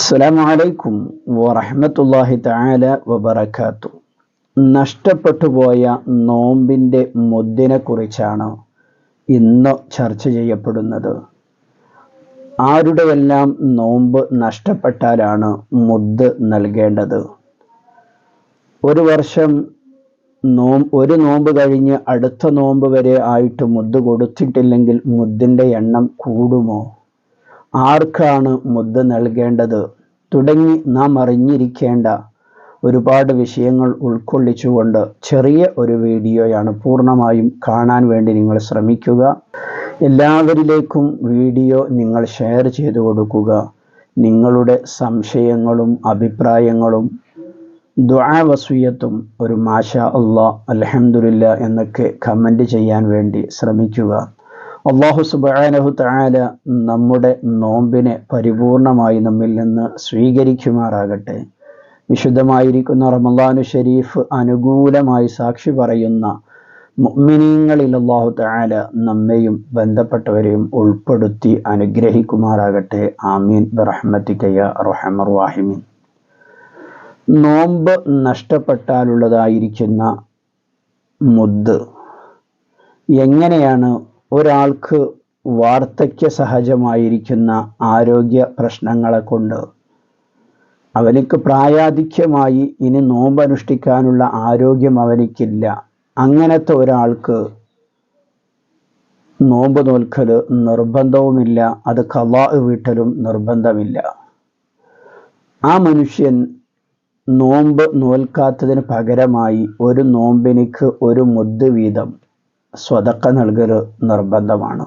അസ്സലാമു അലൈക്കും വറഹ്മത്തുള്ളാഹി തആല വബറകാത്തു. നഷ്ടപ്പെട്ടു പോയ നോമ്പിന്റെ മുദ്ദിനെ കുറിച്ചാണ് ഇന്ന് ചർച്ച ചെയ്യപ്പെടുന്നത്. ആരുടെയെല്ലാം നോമ്പ് നഷ്ടപ്പെട്ടാലാണ് മുദ്ദ് നൽകേണ്ടത്? ഒരു വർഷം നോം ഒരു നോമ്പ് കഴിഞ്ഞ് അടുത്ത നോമ്പ് വരെ ആയിട്ട് മുദ്ദ് കൊടുത്തിട്ടില്ലെങ്കിൽ മുദ്ദിന്റെ എണ്ണം കൂടുമോ? ആർക്കാണ് മുദ്ദ നൽകേണ്ടത്? തുടങ്ങി നാം അറിഞ്ഞിരിക്കേണ്ട ഒരുപാട് വിഷയങ്ങൾ ഉൾക്കൊള്ളിച്ചുകൊണ്ട് ചെറിയ ഒരു വീഡിയോയാണ് പൂർണമായും കാണാൻ വേണ്ടി നിങ്ങൾ ശ്രമിക്കുക. എല്ലാവരിലേക്കും വീഡിയോ നിങ്ങൾ ഷെയർ ചെയ്തു കൊടുക്കുക. നിങ്ങളുടെ സംശയങ്ങളും അഭിപ്രായങ്ങളും ദ്വാവസ്വീയത്തും ഒരു മാഷ അള്ളാ അലഹമുല്ല എന്നൊക്കെ കമന്റ് ചെയ്യാൻ വേണ്ടി ശ്രമിക്കുക. അള്ളാഹു സുബാനഹു താല നമ്മുടെ നോമ്പിനെ പരിപൂർണമായി നമ്മിൽ നിന്ന് സ്വീകരിക്കുമാറാകട്ടെ. വിശുദ്ധമായിരിക്കുന്ന റമദാനു ഷരീഫ് അനുകൂലമായി സാക്ഷി പറയുന്ന മുഅ്മിനീങ്ങളിൽ അള്ളാഹു താല നമ്മയും ബന്ധപ്പെട്ടവരെയും ഉൾപ്പെടുത്തി അനുഗ്രഹിക്കുമാറാകട്ടെ. ആമീൻ. ബറഹ്മത്തിക്കയ റഹമർ വാഹിമീൻ നോമ്പ് നഷ്ടപ്പെട്ടാലുള്ളതായിരിക്കുന്ന മുദ് എങ്ങനെയാണ് ഒരാൾക്ക് വാർദ്ധക്യ സഹജമായിരിക്കുന്ന ആരോഗ്യ പ്രശ്നങ്ങളെ കൊണ്ട് അവനിക്ക് പ്രായാധിക്യമായി ഇനി നോമ്പ് അനുഷ്ഠിക്കാനുള്ള ആരോഗ്യം അവനിക്കില്ല. അങ്ങനത്തെ ഒരാൾക്ക് നോമ്പ് നോൽക്കൽ നിർബന്ധവുമില്ല അത് കലാ വീട്ടലും നിർബന്ധമില്ല. ആ മനുഷ്യൻ നോമ്പ് നോൽക്കാത്തതിന് പകരമായി ഒരു നോമ്പിനിക്ക് ഒരു മുദ്ദ് വീതം സ്വതക്ക നൽകൽ നിർബന്ധമാണ്.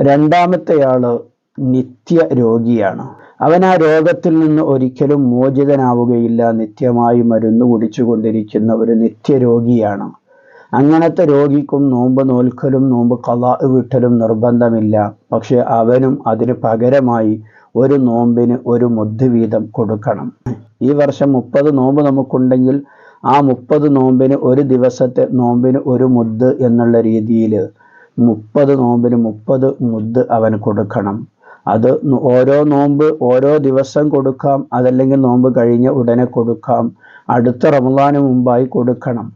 രണ്ടാമത്തെയാൾ നിത്യ രോഗിയാണ്. അവൻ ആ രോഗത്തിൽ നിന്ന് ഒരിക്കലും മോചിതനാവുകയില്ല. നിത്യമായി മരുന്ന് കുടിച്ചുകൊണ്ടിരിക്കുന്ന ഒരു നിത്യരോഗിയാണ് അങ്ങനത്തെ രോഗിക്കും നോമ്പ് നോൽക്കലും നോമ്പ് കലാ വിട്ടലും നിർബന്ധമില്ല. പക്ഷെ അവനും അതിന് പകരമായി ഒരു നോമ്പിന് ഒരു മുദ്ദ് വീതം കൊടുക്കണം. ഈ വർഷം മുപ്പത് നോമ്പ് നമുക്കുണ്ടെങ്കിൽ ആ മുപ്പത് നോമ്പിന് ഒരു ദിവസത്തെ നോമ്പിന് ഒരു മുദ്ദ് എന്നുള്ള രീതിയിൽ മുപ്പത് നോമ്പിന് മുപ്പത് മുദ്ദ് അവന് കൊടുക്കണം. അത് ഓരോ നോമ്പ് ഓരോ ദിവസം കൊടുക്കാം അതല്ലെങ്കിൽ നോമ്പ് കഴിഞ്ഞ ഉടനെ കൊടുക്കാം അടുത്ത റമദാന് മുമ്പായി കൊടുക്കണം.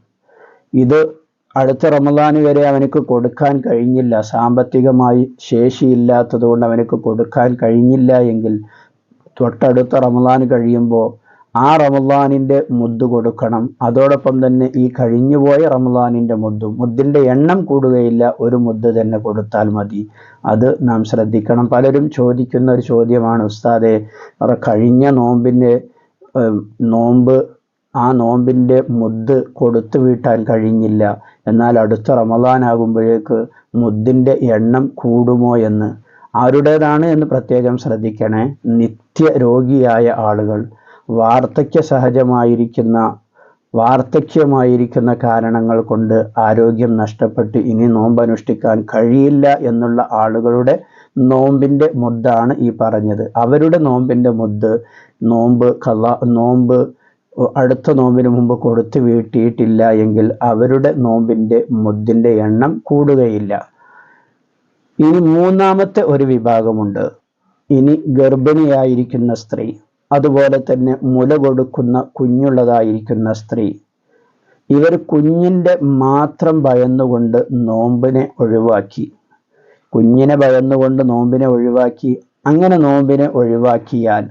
ഇത് അടുത്ത റമദാന് വരെ അവനക്ക് കൊടുക്കാൻ കഴിഞ്ഞില്ല. സാമ്പത്തികമായി ശേഷിയില്ലാത്തത് കൊണ്ട് അവനക്ക് കൊടുക്കാൻ കഴിഞ്ഞില്ല എങ്കിൽ തൊട്ടടുത്ത റമദാൻ കഴിയുമ്പോൾ ആ റമദാനിന്റെ മുദ്ദ് കൊടുക്കണം. അതോടൊപ്പം തന്നെ ഈ കഴിഞ്ഞുപോയ റമദാനിന്റെ മുദ്ദും മുദ്ദിന്റെ എണ്ണം കൂടുകയില്ല ഒരു മുദ്ദ് തന്നെ കൊടുത്താൽ മതി. അത് നാം ശ്രദ്ധിക്കണം. പലരും ചോദിക്കുന്ന ഒരു ചോദ്യമാണ് ഉസ്താദെ കഴിഞ്ഞ നോമ്പിന്റെ നോമ്പ് ആ നോമ്പിന്റെ മുദ്ദ് കൊടുത്തു വീട്ടാൻ കഴിഞ്ഞില്ല. എന്നാൽ അടുത്ത റമദാനാകുമ്പോഴേക്ക് മുദ്ദിന്റെ എണ്ണം കൂടുമോ എന്ന്? ആരുടേതാണ് എന്ന് പ്രത്യേകം ശ്രദ്ധിക്കണേ. നിത്യ രോഗിയായ ആളുകൾ. വാർദ്ധക്യ സഹജമായിരിക്കുന്ന വാർദ്ധക്യമായിരിക്കുന്ന കാരണങ്ങൾ കൊണ്ട് ആരോഗ്യം നഷ്ടപ്പെട്ട് ഇനി നോമ്പ് അനുഷ്ഠിക്കാൻ കഴിയില്ല എന്നുള്ള ആളുകളുടെ നോമ്പിന്റെ മുദ്ദാണ് ഈ പറഞ്ഞത്. അവരുടെ നോമ്പിന്റെ മുദ്ദ് നോമ്പ് കല നോമ്പ് അടുത്ത നോമ്പിന് മുമ്പ് കൊടുത്തു വീട്ടിയിട്ടില്ല എങ്കിൽ അവരുടെ നോമ്പിന്റെ മുദ്ദിന്റെ എണ്ണം കൂടുകയില്ല. ഇനി മൂന്നാമത്തെ ഒരു വിഭാഗമുണ്ട്. ഇനി ഗർഭിണിയായിരിക്കുന്ന സ്ത്രീ. അതുപോലെ തന്നെ മുല കൊടുക്കുന്ന കുഞ്ഞുള്ളതായിരിക്കുന്ന സ്ത്രീ. ഇവർ കുഞ്ഞിന്റെ മാത്രം ഭയന്നുകൊണ്ട് നോമ്പിനെ ഒഴിവാക്കി. കുഞ്ഞിനെ ഭയന്നുകൊണ്ട് നോമ്പിനെ ഒഴിവാക്കി. അങ്ങനെ നോമ്പിനെ ഒഴിവാക്കിയാൽ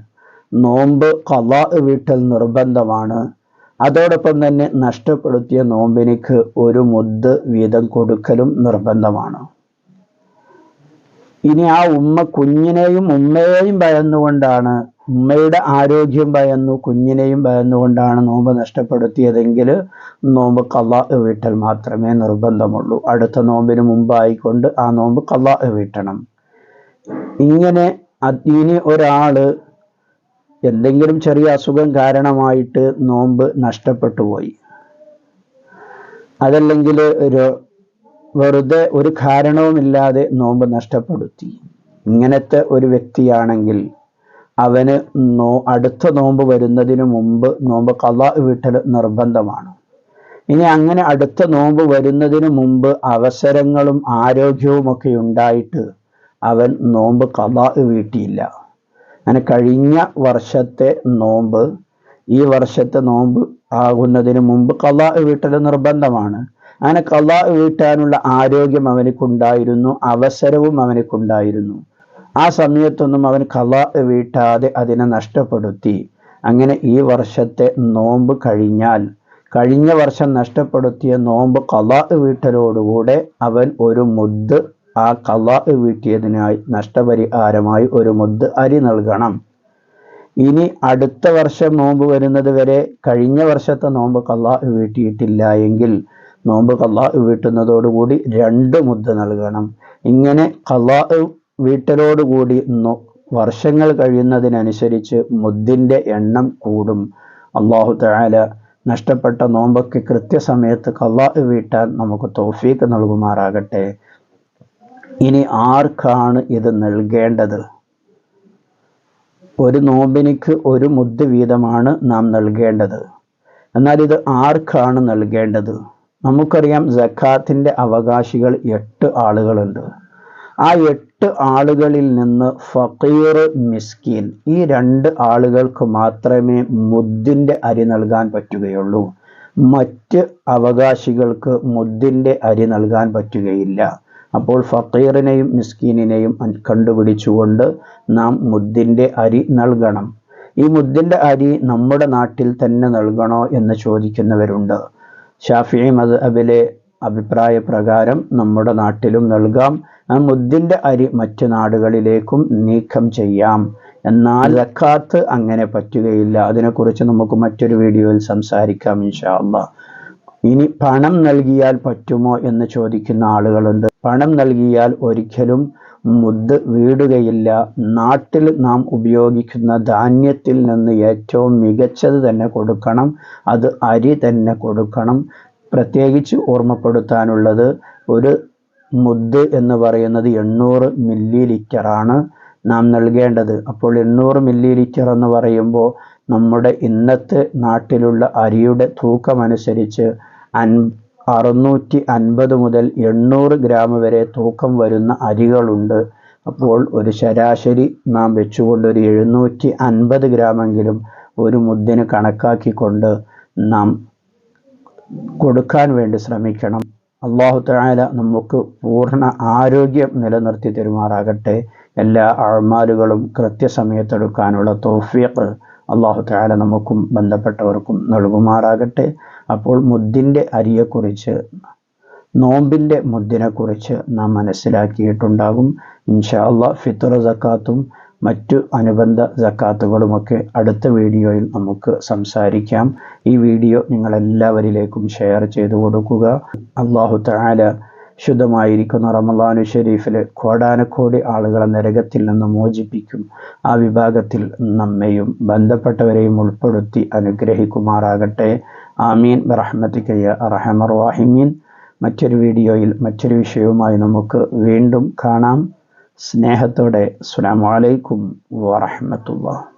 നോമ്പ് കലാ വീട്ടൽ നിർബന്ധമാണ്. അതോടൊപ്പം തന്നെ നഷ്ടപ്പെടുത്തിയ നോമ്പിനിക്ക് ഒരു മുദ്ദ് വീതം കൊടുക്കലും നിർബന്ധമാണ്. ഇനി ആ ഉമ്മ കുഞ്ഞിനെയും ഉമ്മയെയും ഭയന്നുകൊണ്ടാണ് ഉമ്മയുടെ ആരോഗ്യം ഭയന്നു കുഞ്ഞിനെയും ഭയന്നുകൊണ്ടാണ് നോമ്പ് നഷ്ടപ്പെടുത്തിയതെങ്കിൽ നോമ്പ് കലാ വീട്ടൽ മാത്രമേ നിർബന്ധമുള്ളൂ. അടുത്ത നോമ്പിന് മുമ്പായിക്കൊണ്ട് ആ നോമ്പ് കലാ വീട്ടണം. ഇങ്ങനെ ഇനി ഒരാൾ എന്തെങ്കിലും ചെറിയ അസുഖം കാരണമായിട്ട് നോമ്പ് നഷ്ടപ്പെട്ടു പോയി അതല്ലെങ്കിൽ ഒരു വെറുതെ ഒരു കാരണവുമില്ലാതെ നോമ്പ് നഷ്ടപ്പെടുത്തി. ഇങ്ങനത്തെ ഒരു വ്യക്തിയാണെങ്കിൽ അവന് നോ അടുത്ത നോമ്പ് വരുന്നതിന് മുമ്പ് നോമ്പ് കലാ വിട്ടൽ നിർബന്ധമാണ്. ഇനി അങ്ങനെ അടുത്ത നോമ്പ് വരുന്നതിന് മുമ്പ് അവസരങ്ങളും ആരോഗ്യവും ഒക്കെ ഉണ്ടായിട്ട് അവൻ നോമ്പ് കലാ വീട്ടിയില്ല. അങ്ങനെ കഴിഞ്ഞ വർഷത്തെ നോമ്പ് ഈ വർഷത്തെ നോമ്പ് ആകുന്നതിന് മുമ്പ് കലാ വീട്ടൽ നിർബന്ധമാണ്. അങ്ങനെ കലാ വീട്ടാനുള്ള ആരോഗ്യം അവനക്കുണ്ടായിരുന്നു അവസരവും അവനക്കുണ്ടായിരുന്നു. ആ സമയത്തൊന്നും അവൻ കള വീട്ടാതെ അതിനെ നഷ്ടപ്പെടുത്തി. അങ്ങനെ ഈ വർഷത്തെ നോമ്പ് കഴിഞ്ഞാൽ കഴിഞ്ഞ വർഷം നഷ്ടപ്പെടുത്തിയ നോമ്പ് കള വീട്ടലോടുകൂടെ അവൻ ഒരു മുദ്ദ് ആ കള വീട്ടിയതിനായി നഷ്ടപരിഹാരമായി ഒരു മുദ്ദ് അരി നൽകണം. ഇനി അടുത്ത വർഷം നോമ്പ് വരുന്നത് വരെ കഴിഞ്ഞ വർഷത്തെ നോമ്പ് കള വീട്ടിയിട്ടില്ല എങ്കിൽ നോമ്പ് കള വീട്ടുന്നതോടുകൂടി രണ്ട് മുദ്ദ നൽകണം. ഇങ്ങനെ കല്ലാ വീട്ടലോടുകൂടി വർഷങ്ങൾ കഴിയുന്നതിനനുസരിച്ച് മുദ്ദിന്റെ എണ്ണം കൂടും. അള്ളാഹു തആല നഷ്ടപ്പെട്ട നോമ്പൊക്കെ കൃത്യസമയത്ത് കള്ളാഹ് വീട്ടാൻ നമുക്ക് തോഫീക്ക് നൽകുമാറാകട്ടെ. ഇനി ആർക്കാണ് ഇത് നൽകേണ്ടത്? ഒരു നോമ്പിനിക്ക് ഒരു മുദ്ദ് വീതമാണ് നാം നൽകേണ്ടത്. എന്നാൽ ഇത് ആർക്കാണ് നൽകേണ്ടത്? നമുക്കറിയാം ജക്കാത്തിന്റെ അവകാശികൾ എട്ട് ആളുകളുണ്ട്. ആ എട്ട് ആളുകളിൽ നിന്ന് ഫക്കീർ മിസ്കീൻ ഈ രണ്ട് ആളുകൾക്ക് മാത്രമേ മുദ്ദിന്റെ അരി നൽകാൻ പറ്റുകയുള്ളൂ. മറ്റ് അവകാശികൾക്ക് മുദ്ദിന്റെ അരി നൽകാൻ പറ്റുകയില്ല. അപ്പോൾ ഫക്കീറിനെയും മിസ്കീനിനെയും കണ്ടുപിടിച്ചുകൊണ്ട് നാം മുദ്ദിന്റെ അരി നൽകണം. ഈ മുദ്ദിന്റെ അരി നമ്മുടെ നാട്ടിൽ തന്നെ നൽകണോ എന്ന് ചോദിക്കുന്നവരുണ്ട്. ഷാഫി മദ്ഹബിലെ അഭിപ്രായ പ്രകാരം നമ്മുടെ നാട്ടിലും നൽകാം. ആ മുദ്ദിന്റെ അരി മറ്റു നാടുകളിലേക്കും നീക്കം ചെയ്യാം. എന്നാൽ സക്കാത്ത് അങ്ങനെ പറ്റുകയില്ല. അതിനെക്കുറിച്ച് നമുക്ക് മറ്റൊരു വീഡിയോയിൽ സംസാരിക്കാം ഇൻഷാ അള്ളാ ഇനി പണം നൽകിയാൽ പറ്റുമോ എന്ന് ചോദിക്കുന്ന ആളുകളുണ്ട്. പണം നൽകിയാൽ ഒരിക്കലും മുദ് വീടുകയില്ല. നാട്ടിൽ നാം ഉപയോഗിക്കുന്ന ധാന്യത്തിൽ നിന്ന് ഏറ്റവും മികച്ചത് തന്നെ കൊടുക്കണം. അത് അരി തന്നെ കൊടുക്കണം. പ്രത്യേകിച്ച് ഓർമ്മപ്പെടുത്താനുള്ളത് ഒരു മുദ്ദ് എന്ന് പറയുന്നത് എണ്ണൂറ് മില്ലി ലിറ്ററാണ് നാം നൽകേണ്ടത്. അപ്പോൾ എണ്ണൂറ് മില്ലി ലിറ്റർ എന്ന് പറയുമ്പോൾ നമ്മുടെ ഇന്നത്തെ നാട്ടിലുള്ള അരിയുടെ തൂക്കമനുസരിച്ച് അൻ അറുന്നൂറ്റി അൻപത് മുതൽ എണ്ണൂറ് ഗ്രാം വരെ തൂക്കം വരുന്ന അരികളുണ്ട്. അപ്പോൾ ഒരു ശരാശരി നാം വെച്ചുകൊണ്ട് ഒരു എഴുന്നൂറ്റി അൻപത് ഗ്രാമെങ്കിലും ഒരു മുദ്ദിന് കണക്കാക്കിക്കൊണ്ട് നാം കൊടുക്കാൻ വേണ്ടി ശ്രമിക്കണം. അള്ളാഹു താല നമുക്ക് പൂർണ ആരോഗ്യം നിലനിർത്തി തരുമാറാകട്ടെ. എല്ലാ ആഴ്മാലുകളും കൃത്യസമയത്തെടുക്കാനുള്ള തോഫിയക്ക് അള്ളാഹു താല നമുക്കും ബന്ധപ്പെട്ടവർക്കും നൽകുമാറാകട്ടെ. അപ്പോൾ മുദ്ദിന്റെ അരിയെക്കുറിച്ച് നോമ്പിന്റെ മുദ്ദിനെക്കുറിച്ച് നാം മനസ്സിലാക്കിയിട്ടുണ്ടാകും. ഇൻഷാ അള്ളാഹ് ഫിത്തർ സക്കാത്തും മറ്റു അനുബന്ധ സക്കാത്തുകളുമൊക്കെ അടുത്ത വീഡിയോയിൽ നമുക്ക് സംസാരിക്കാം. ഈ വീഡിയോ നിങ്ങളെല്ലാവരിലേക്കും ഷെയർ ചെയ്തു കൊടുക്കുക. അള്ളാഹു താല ശുദ്ധമായിരിക്കുന്ന റമലാനു ഷെരീഫിലെ കോടാനക്കോടി ആളുകളെ നരകത്തിൽ നിന്ന് മോചിപ്പിക്കും. ആ വിഭാഗത്തിൽ നമ്മയും ബന്ധപ്പെട്ടവരെയും ഉൾപ്പെടുത്തി അനുഗ്രഹിക്കുമാറാകട്ടെ. ആമീൻ. ബറഹ്മത്തിക്കയ്യ അറഹമർ വാഹിമീൻ മറ്റൊരു വീഡിയോയിൽ മറ്റൊരു വിഷയവുമായി നമുക്ക് വീണ്ടും കാണാം. സ്നേഹത്തോടെ അസ്സലാമു വലൈക്കും വറഹ്മത്തുള്ളാഹി.